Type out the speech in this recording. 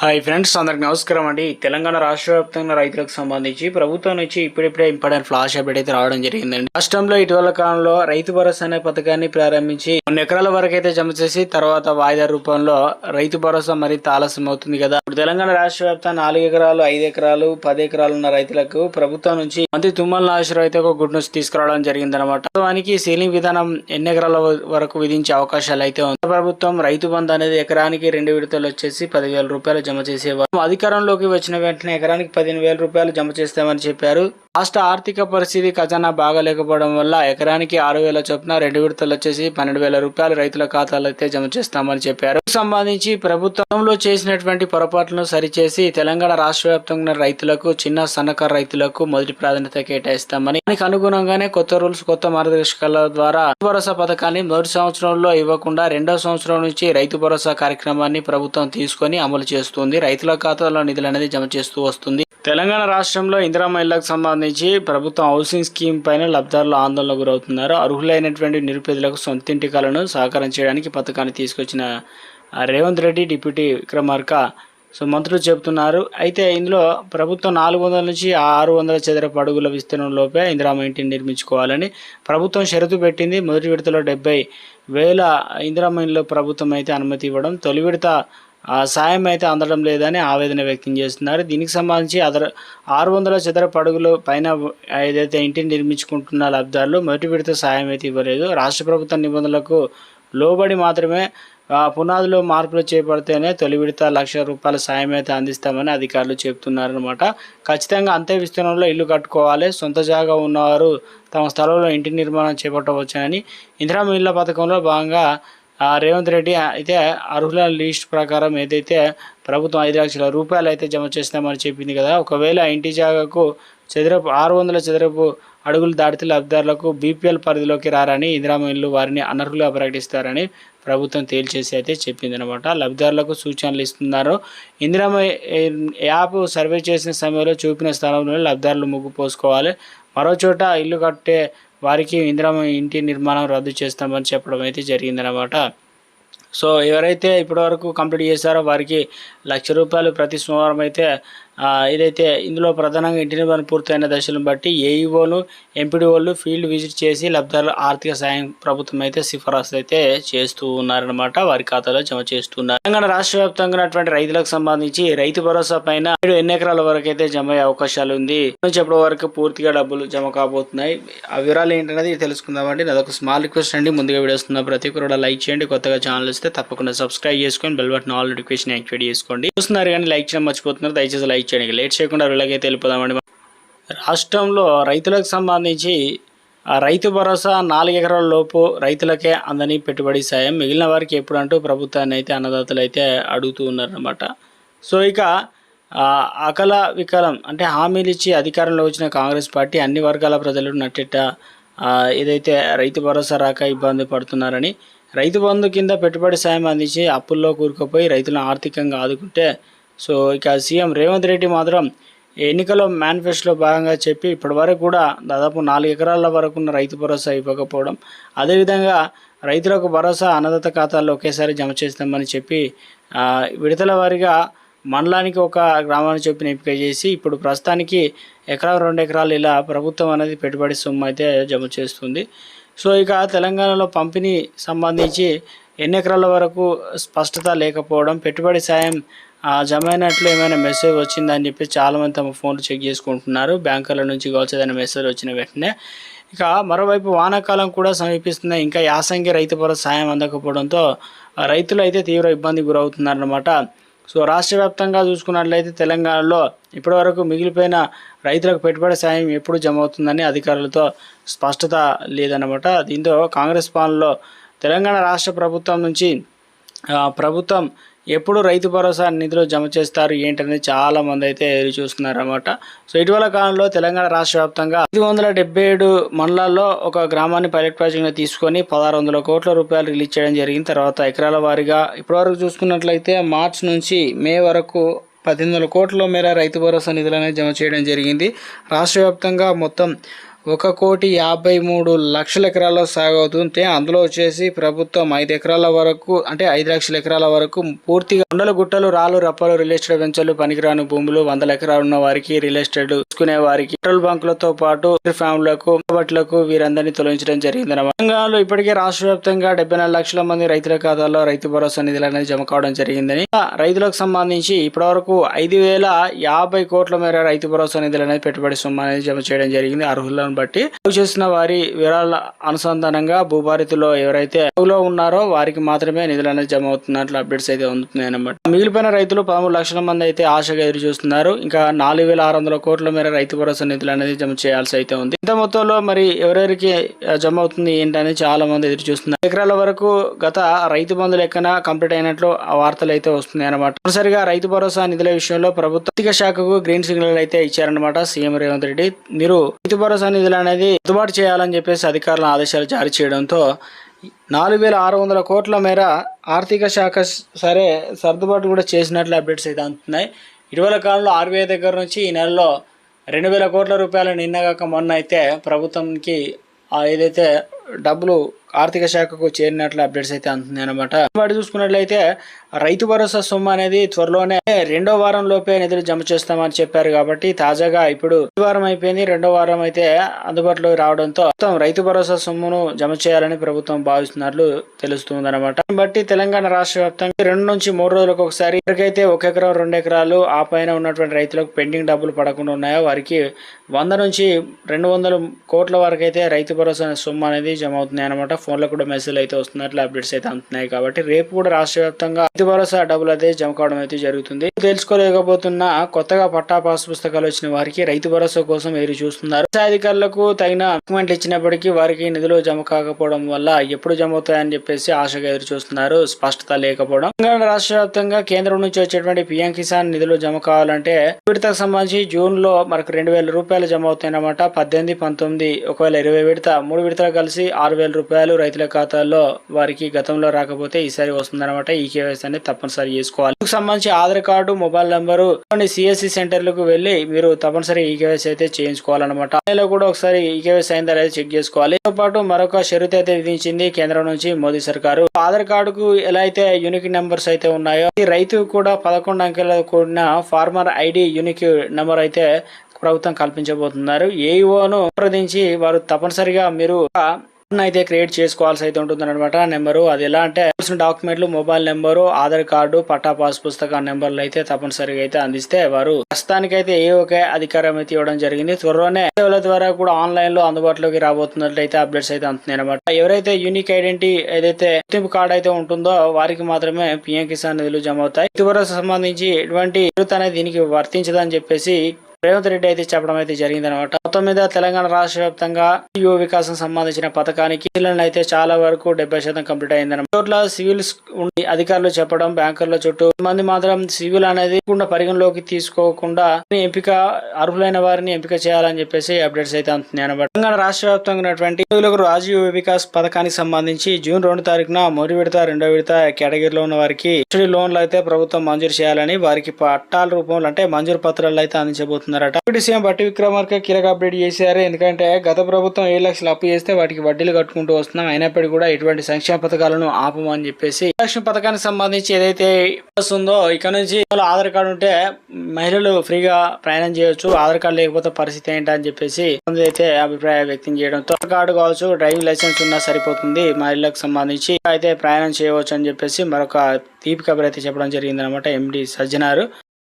Hi friends అందరికి నమస్కారం అండి. తెలంగాణ రాష్ట్ర వ్యాప్తంగా రైతులకు సంబంధించి ప్రభుత్వం నుంచి ఇప్పుడిప్పుడే ఇంపార్టెంట్ ఫ్లాష్ అప్డేట్ అయితే రావడం జరిగిందండి. రాష్ట్రంలో ఇటీవల కాలంలో రైతు భరోసా అనే పథకాన్ని ప్రారంభించి కొన్ని ఎకరాల వరకు అయితే జమ చేసి తర్వాత వాయిదా రూపంలో రైతు భరోసా మరింత ఆలస్యం అవుతుంది కదా. ఇప్పుడు తెలంగాణ రాష్ట్ర వ్యాప్తంగా నాలుగు ఎకరాలు ఐదు ఎకరాలు పది ఎకరాలు ఉన్న రైతులకు ప్రభుత్వం నుంచి మంత్రి తుమ్మల నాగేశ్వరరావు అయితే ఒక గుడ్ న్యూస్ తీసుకురావడం జరిగిందనమాట వాస్తవానికి సీలింగ్ విధానం ఎన్ని ఎకరాల వరకు విధించే అవకాశాలు అయితే ఉంది ప్రభుత్వం రైతు బంధు అనేది ఎకరానికి రెండు విడతలు వచ్చేసి పదివేల రూపాయలు జమ చేసేవారు. అధికారంలోకి వచ్చిన వెంటనే ఎకరానికి పదిహేను వేల రూపాయలు జమ చేస్తామని చెప్పారు. రాష్ట్ర ఆర్థిక పరిస్థితి ఖజానా బాగాలేకపోవడం వల్ల ఎకరానికి ఆరు వేల చొప్పున రెండు విడతలు వచ్చేసి పన్నెండు వేల రూపాయలు రైతుల ఖాతాలో అయితే జమ చేస్తామని చెప్పారు. సంబంధించి ప్రభుత్వంలో చేసినటువంటి పొరపాట్లను సరిచేసి తెలంగాణ రాష్ట్ర వ్యాప్తంగా రైతులకు చిన్న సన్నకారు రైతులకు మొదటి ప్రాధాన్యత కేటాయిస్తామని. దానికి అనుగుణంగానే కొత్త రూల్స్ కొత్త మార్గదర్శకాల ద్వారా రైతు భరోసా పథకాన్ని మొదటి సంవత్సరంలో ఇవ్వకుండా రెండో సంవత్సరం నుంచి రైతు భరోసా కార్యక్రమాన్ని ప్రభుత్వం తీసుకొని అమలు చేస్తుంది. రైతుల ఖాతాలో నిధులు అనేది జమ చేస్తూ వస్తుంది. తెలంగాణ రాష్ట్రంలో ఇందిరా మహిళలకు సంబంధించి ప్రభుత్వం హౌసింగ్ స్కీమ్ పైన లబ్ధారులు ఆందోళనకు గురవుతున్నారు. అర్హులైనటువంటి నిరుపేదలకు సొంతింటి కలను సహకారం చేయడానికి పథకాన్ని తీసుకొచ్చిన రేవంత్ రెడ్డి డిప్యూటీ విక్రమార్క సో మంత్రులు చెబుతున్నారు. అయితే ఇందులో ప్రభుత్వం నాలుగు వందల నుంచి ఆరు వందల చదరపు అడుగుల విస్తీర్ణంలోపే ఇందిరామ ఇంటిని నిర్మించుకోవాలని ప్రభుత్వం షరతు పెట్టింది. మొదటి విడతలో డెబ్బై వేల ఇందిరామ ఇంట్లో ప్రభుత్వం అయితే అనుమతి ఇవ్వడం తొలి విడత ఆ సాయం అయితే అందడం లేదని ఆవేదన వ్యక్తం చేస్తున్నారు. దీనికి సంబంధించి అదర్ ఆరు వందల చదర పడుగులు పైన ఏదైతే ఇంటిని నిర్మించుకుంటున్న లబ్ధారులు మొదటి విడత సాయం అయితే ఇవ్వలేదు. రాష్ట్ర ప్రభుత్వ నిబంధనలకు లోబడి మాత్రమే పునాదులో పునాదిలో మార్పులు చేపడితేనే తొలి విడత లక్ష రూపాయల సాయం అయితే అందిస్తామని అధికారులు చెబుతున్నారనమాట ఖచ్చితంగా అంతే విస్తీర్ణంలో ఇల్లు కట్టుకోవాలి. సొంత జాగా ఉన్నవారు తమ స్థలంలో ఇంటి నిర్మాణం చేపట్టవచ్చునని ఇందిరా ఇళ్ళ పథకంలో భాగంగా రేవంత్ రెడ్డి అయితే అర్హుల లిస్ట్ ప్రకారం ఏదైతే ప్రభుత్వం ఐదు లక్షల రూపాయలు అయితే జమ చేస్తామని చెప్పింది కదా ఒకవేళ ఇంటి జాగాకు చదరపు ఆరు వందల చదరపు అడుగులు దాటితే లబ్ధిదారులకు బీపీఎల్ పరిధిలోకి రారని ఇందిరామ వారిని అనర్హులుగా ప్రకటిస్తారని ప్రభుత్వం తేల్చేసి అయితే చెప్పింది అనమాట లబ్ధిదారులకు సూచనలు ఇస్తున్నారు. ఇందిరామ యాప్ సర్వే చేసిన సమయంలో చూపిన స్థలంలో లబ్ధిదారులు ముగ్గు పోసుకోవాలి. మరో చోట ఇల్లు కట్టే వారికి ఇందిరామ ఇంటి నిర్మాణం రద్దు చేస్తామని చెప్పడం అయితే జరిగిందనమాట సో ఎవరైతే ఇప్పటివరకు కంప్లీట్ చేశారో వారికి లక్ష రూపాయలు ప్రతి సోమవారం అయితే ఇదైతే ఇందులో ప్రధానంగా ఇంటి నిర్మాణం పూర్తయిన దశలను బట్టి ఏఈఓను ఎంపీడీఓలు ఫీల్డ్ విజిట్ చేసి లబ్ధారుల ఆర్థిక సాయం ప్రభుత్వం అయితే సిఫారసు అయితే చేస్తూ ఉన్నారనమాట వారి ఖాతాలో జమ చేస్తున్నారు. తెలంగాణ రాష్ట్ర వ్యాప్తంగా ఉన్నటువంటి రైతులకు సంబంధించి రైతు భరోసా పైన ఏడు ఎన్ని ఎకరాల వరకు అయితే జమ అయ్యే అవకాశాలు ఉంది. నుంచి ఎప్పటి వరకు పూర్తిగా డబ్బులు జమ కాబోతున్నాయి. ఆ వివరాలు ఏంటనేది తెలుసుకుందామండి. అదొక స్మాల్ రిక్వెస్ట్ అండి. ముందుగా వీడియోస్ ప్రతి ఒక్కరు లైక్ చేయండి. కొత్తగా ఛానల్ వస్తే తప్పకుండా సబ్స్క్రైబ్ చేసుకొని bell button all notification activate చేసుకోండి. చూస్తున్నారు కానీ లైక్ చేయడం మర్చిపోతున్నారు. దయచేసి లైక్ చేయండి లేట్ చేయకుండా వీళ్ళకైతే వెళ్ళిపోదామండి. రాష్ట్రంలో రైతులకు సంబంధించి రైతు భరోసా నాలుగెకరాల లోపు రైతులకే అందని పెట్టుబడి సాయం. మిగిలిన వారికి ఎప్పుడు అంటూ ప్రభుత్వాన్ని అయితే అన్నదాతలు అయితే అడుగుతూ ఉన్నారనమాట సో ఇక అకల వికలం అంటే హామీలు ఇచ్చి అధికారంలో వచ్చిన కాంగ్రెస్ పార్టీ అన్ని వర్గాల ప్రజలు నట్టెట్ట ఏదైతే రైతు భరోసా రాక ఇబ్బంది పడుతున్నారని రైతు బంధు కింద పెట్టుబడి సాయం అందించి అప్పుల్లో కూరుకుపోయి రైతులను ఆర్థికంగా ఆదుకుంటే సో ఇక సీఎం రేవంత్ రెడ్డి మాత్రం ఎన్నికల మేనిఫెస్టోలో భాగంగా చెప్పి ఇప్పటివరకు కూడా దాదాపు నాలుగు ఎకరాల వరకు ఉన్న రైతు భరోసా ఇవ్వకపోవడం అదేవిధంగా రైతులకు భరోసా అన్నదాత ఖాతాల్లో ఒకేసారి జమ చేస్తామని చెప్పి విడతల వారిగా మండలానికి ఒక గ్రామాన్ని చొప్పున ఎంపిక చేసి ఇప్పుడు ప్రస్తుతానికి ఎకరా రెండు ఎకరాలు ఇలా ప్రభుత్వం అనేది పెట్టుబడి సొమ్ము అయితే జమ చేస్తుంది. సో ఇక తెలంగాణలో పంపిణీ సంబంధించి ఎన్ని ఎకరాల వరకు స్పష్టత లేకపోవడం పెట్టుబడి సాయం జమైనట్లు జమ అయినట్లు ఏమైనా మెసేజ్ వచ్చిందని చెప్పి చాలామంది తమ ఫోన్లు చెక్ చేసుకుంటున్నారు. బ్యాంకుల నుంచి కావచ్చు ఏదైనా మెసేజ్ వచ్చిన వెంటనే. ఇక మరోవైపు వానాకాలం కూడా సమీపిస్తున్న ఇంకా యాసంగి రైతు భరోసా సాయం అందకపోవడంతో రైతులు అయితే తీవ్ర ఇబ్బంది గురవుతున్నారన్నమాట. సో రాష్ట్ర వ్యాప్తంగా చూసుకున్నట్లయితే తెలంగాణలో ఇప్పటివరకు మిగిలిపోయిన రైతులకు పెట్టుబడి సాయం ఎప్పుడు జమ అవుతుందని అధికారులతో స్పష్టత లేదన్నమాట. దీంతో కాంగ్రెస్ పాలనలో తెలంగాణ రాష్ట్ర ప్రభుత్వం నుంచి ప్రభుత్వం ఎప్పుడు రైతు భరోసా నిధులు జమ చేస్తారు ఏంటనేది చాలా మంది అయితే ఎదురు చూస్తున్నారు అనమాట సో ఇటీవల కాలంలో తెలంగాణ రాష్ట్ర వ్యాప్తంగా ఐదు వందల డెబ్బై ఏడు మండలాల్లో ఒక గ్రామాన్ని పైలట్ ప్రాజెక్ట్గా తీసుకొని పదహారు వందల కోట్ల రూపాయలు రిలీజ్ చేయడం జరిగింది. తర్వాత ఎకరాల వారీగా ఇప్పటివరకు చూసుకున్నట్లయితే మార్చి నుంచి మే వరకు పద్దెనిమిది వందల కోట్ల మేర రైతు భరోసా నిధులు అనేది జమ చేయడం జరిగింది. రాష్ట్ర మొత్తం ఒక కోటి యాభై మూడు లక్షల ఎకరాల్లో సాగు అవుతుంటే అందులో వచ్చేసి ప్రభుత్వం ఐదు ఎకరాల వరకు అంటే ఐదు లక్షల ఎకరాల వరకు పూర్తిగా కొండలు గుట్టలు రాళ్ళు రప్పలు రియల్ ఎస్టేట్ వెంచర్లు పనికిరాని భూములు వందల ఎకరాలు ఉన్న వారికి రియల్ ఎస్టేట్ తీసుకునే వారికి పెట్రోల్ బంకులతో పాటు ఫ్యామ్లకు బట్లకు వీరందరినీ తొలగించడం జరిగింది తెలంగాణలో ఇప్పటికే రాష్ట్ర వ్యాప్తంగా డెబ్బై నాలుగు లక్షల మంది రైతుల ఖాతాల్లో రైతు భరోసా నిధులు అనేది జమ కావడం జరిగిందని. రైతులకు సంబంధించి ఇప్పటివరకు ఐదు వేల యాభై కోట్ల మేర రైతు భరోసా నిధులు అనేది పెట్టుబడి సొమ్ము అనేది జమ చేయడం జరిగింది. అర్హులను బట్టి చేసిన వారి వివరాల అనుసంధానంగా భూభారతిలో ఎవరైతే లో ఉన్నారో వారికి మాత్రమే నిధులు అనేది జమ అవుతున్నట్లు అప్డేట్స్ అయితే అందుతున్నాయి అన్నమాట మిగిలిపోయిన రైతులు పదమూడు లక్షల మంది అయితే ఆశగా ఎదురు చూస్తున్నారు. ఇంకా నాలుగు వేల ఆరు వందల కోట్ల మేర రైతు భరోసా నిధులు అనేది జమ చేయాల్సి అయితే ఉంది. ఇంత మొత్తంలో మరి ఎవరెవరికి జమ అవుతుంది ఏంటని చాలా మంది ఎదురు చూస్తున్నారు. ఎకరాల వరకు గత రైతు బంధు లెక్కన కంప్లీట్ అయినట్లు ఆ వార్తలు అయితే వస్తున్నాయి అనమాట తొలిసారిగా రైతు భరోసా నిధుల విషయంలో ప్రభుత్వ ఆర్థిక శాఖకు గ్రీన్ సిగ్నల్ అయితే ఇచ్చారనమాట సీఎం రేవంత్ రెడ్డి. మీరు రైతు భరోసా నిధులు అనేది అందుబాటు చేయాలని చెప్పేసి అధికారుల ఆదేశాలు జారీ చేయడంతో నాలుగు వేల ఆరు వందల కోట్ల మేర ఆర్థిక శాఖ సరే సర్దుబాటు కూడా చేసినట్లు అప్డేట్స్ అయితే అందుతున్నాయి. ఇటీవల కాలంలో ఆర్బీఐ దగ్గర నుంచి ఈ నెలలో రెండు వేల కోట్ల రూపాయలు నిన్నగాక మొన్న అయితే ప్రభుత్వంకి ఏదైతే డబ్బులు ఆర్థిక శాఖకు చేరినట్లు అప్డేట్స్ అయితే అందుతున్నాయి అనమాట వాటి చూసుకున్నట్లయితే రైతు భరోసా సొమ్ము అనేది త్వరలోనే రెండో వారం లోపే నిధులు జమ చేస్తామని చెప్పారు కాబట్టి తాజాగా ఇప్పుడు వారం అయిపోయింది. రెండో వారం అయితే అందుబాటులోకి రావడంతో మొత్తం రైతు భరోసా సొమ్మును జమ చేయాలని ప్రభుత్వం భావిస్తున్నట్లు తెలుస్తుంది అనమాట బట్టి తెలంగాణ రాష్ట్ర వ్యాప్తంగా రెండు నుంచి మూడు రోజులకు ఒకసారి ఎవరికైతే ఒక ఎకరం రెండు ఎకరాలు ఆ పైన ఉన్నటువంటి రైతులకు పెండింగ్ డబ్బులు పడకుండా ఉన్నాయో వారికి వంద నుంచి రెండు వందల కోట్ల వరకు అయితే రైతు భరోసా సొమ్ము అనేది జమ అవుతున్నాయి అనమాట ఫోన్లో కూడా మెసేజ్ అయితే వస్తున్నట్లు అప్డేట్స్ అయితే అందుతున్నాయి కాబట్టి రేపు కూడా రాష్ట్ర వ్యాప్తంగా రైతు భరోసా డబ్బులు అయితే జమ కావడం అయితే జరుగుతుంది. తెలుసుకోలేకపోతున్న కొత్తగా పట్టా పాస్ పుస్తకాలు వచ్చిన వారికి రైతు భరోసా కోసం ఎదురు చూస్తున్నారు. అధికారులకు తగిన డాక్యుమెంట్లు ఇచ్చినప్పటికీ వారికి నిధులు జమ కాకపోవడం వల్ల ఎప్పుడు జమ అవుతాయని చెప్పేసి ఆశగా ఎదురు చూస్తున్నారు. స్పష్టత లేకపోవడం తెలంగాణ రాష్ట్ర వ్యాప్తంగా కేంద్రం నుంచి వచ్చేటువంటి పిఎం కిసాన్ నిధులు జమ కావాలంటే విడతకు సంబంధించి జూన్లో మనకు రెండు వేల రూపాయలు జమ అవుతాయన్నమాట. పద్దెనిమిది పంతొమ్మిది ఒకవేళ ఇరవై విడత మూడు విడతలు కలిసి ఆరు వేల రూపాయలు రైతుల ఖాతాల్లో వారికి గతంలో రాకపోతే ఈసారి వస్తుందన్నమాట. ఈ కేవైసీ అనేది తప్పనిసరి చేసుకోవాలి. ఇందుకు సంబంధించి ఆధార్ కార్డు మొబైల్ నెంబరు కొన్ని సిఎస్సి సెంటర్లకు వెళ్ళి మీరు తప్పనిసరి ఈ కేవైసీ అయితే చేయించుకోవాలన్నమాట. ఆన్లైన్ కూడా ఒకసారి ఈ కేవైసీ అయిందా లేదా చెక్ చేసుకోవాలి. దీంతో పాటు మరొక షరతు అయితే విధించింది కేంద్రం నుంచి మోదీ సర్కారు. ఆధార్ కార్డుకు ఎలా అయితే యూనిక్ నెంబర్స్ అయితే ఉన్నాయో రైతు కూడా పదకొండు అంకెల కూడిన ఫార్మర్ ఐడి యూనిక్ నెంబర్ అయితే ప్రభుత్వం కల్పించబోతున్నారు. ఏఈఓను సంప్రదించి వారు తప్పనిసరిగా మీరు అయితే క్రియేట్ చేసుకోవాల్సి అయితే ఉంటుంది అనమాట నెంబరు అది ఎలా అంటే డాక్యుమెంట్లు మొబైల్ నెంబరు ఆధార్ కార్డు పట్టా పాస్ పుస్తక నెంబర్లు అయితే తప్పనిసరిగా అయితే అందిస్తే వారు ప్రస్తుతానికైతే ఏ ఒకే అధికారం అయితే ఇవ్వడం జరిగింది. త్వరలోనే సేవల ద్వారా కూడా ఆన్లైన్లో అందుబాటులోకి రాబోతున్నట్లయితే అప్డేట్స్ అయితే అందుతున్నాయి అనమాట ఎవరైతే యూనిక్ ఐడెంటిటీ ఏదైతే గుర్తింపు కార్డు అయితే ఉంటుందో వారికి మాత్రమే పిఎం కిసాన్ నిధులు జమ అవుతాయి. ఇటీవల సంబంధించి ఎటువంటి అనేది దీనికి వర్తించదని చెప్పేసి రేవంత్ రెడ్డి అయితే చెప్పడం అయితే జరిగింది అనమాట మొత్తం మీద తెలంగాణ రాష్ట్ర వ్యాప్తంగా యువ వికాసం సంబంధించిన పథకానికి అయితే చాలా వరకు డెబ్బై శాతం కంప్లీట్ అయింది చోట్ల సివిల్స్ ఉండి అధికారులు చెప్పడం బ్యాంకర్ల చుట్టూ మంది మాత్రం సివిల్ అనేది కూడా పరిగణలోకి తీసుకోకుండా ఎంపిక అర్హులైన వారిని ఎంపిక చేయాలని చెప్పేసి అప్డేట్స్ అయితే అందుతున్నాయి అనమాట తెలంగాణ రాష్ట్ర వ్యాప్తంగా ఉన్నటువంటి ఉద్యోగులకు రాజీవ్ వికాస్ పథకానికి సంబంధించి జూన్ రెండు తారీఖున మొదటి విడత రెండో విడత కేటగిరీలో ఉన్న వారికి లోన్లు అయితే ప్రభుత్వం మంజూరు చేయాలని వారికి పట్టాల రూపంలో అంటే మంజూరు పత్రాలు అయితే అందించబోతున్నారట ఇప్పుడు సీఎం బట్టి విక్రమార్క కీలక అప్డేట్ చేశారు. ఎందుకంటే గత ప్రభుత్వం ఏడు లక్షలు అప్పు చేస్తే వాటికి వడ్డీలు కట్టుకుంటూ వస్తున్నాం. అయినప్పటికీ కూడా ఎటువంటి సంక్షేమ పథకాలను ఆపమని చెప్పేసి లక్ష్మి పథకానికి సంబంధించి ఏదైతే వస్తుందో ఇక్కడ నుంచి వాళ్ళ ఆధార్ కార్డు ఉంటే మహిళలు ఫ్రీగా ప్రయాణం చేయొచ్చు. ఆధార్ కార్డు లేకపోతే పరిస్థితి ఏంటని చెప్పేసి కొంతమంది అయితే అభిప్రాయం వ్యక్తం చేయడంతో ఆధార్ కార్డు కావచ్చు డ్రైవింగ్ లైసెన్స్ ఉన్నా సరిపోతుంది. మహిళలకు సంబంధించి అయితే ప్రయాణం చేయవచ్చు అని చెప్పేసి మరొక తీపి కబర్ అయితే చెప్పడం జరిగింది అనమాట ఎండి సజ్జనారు.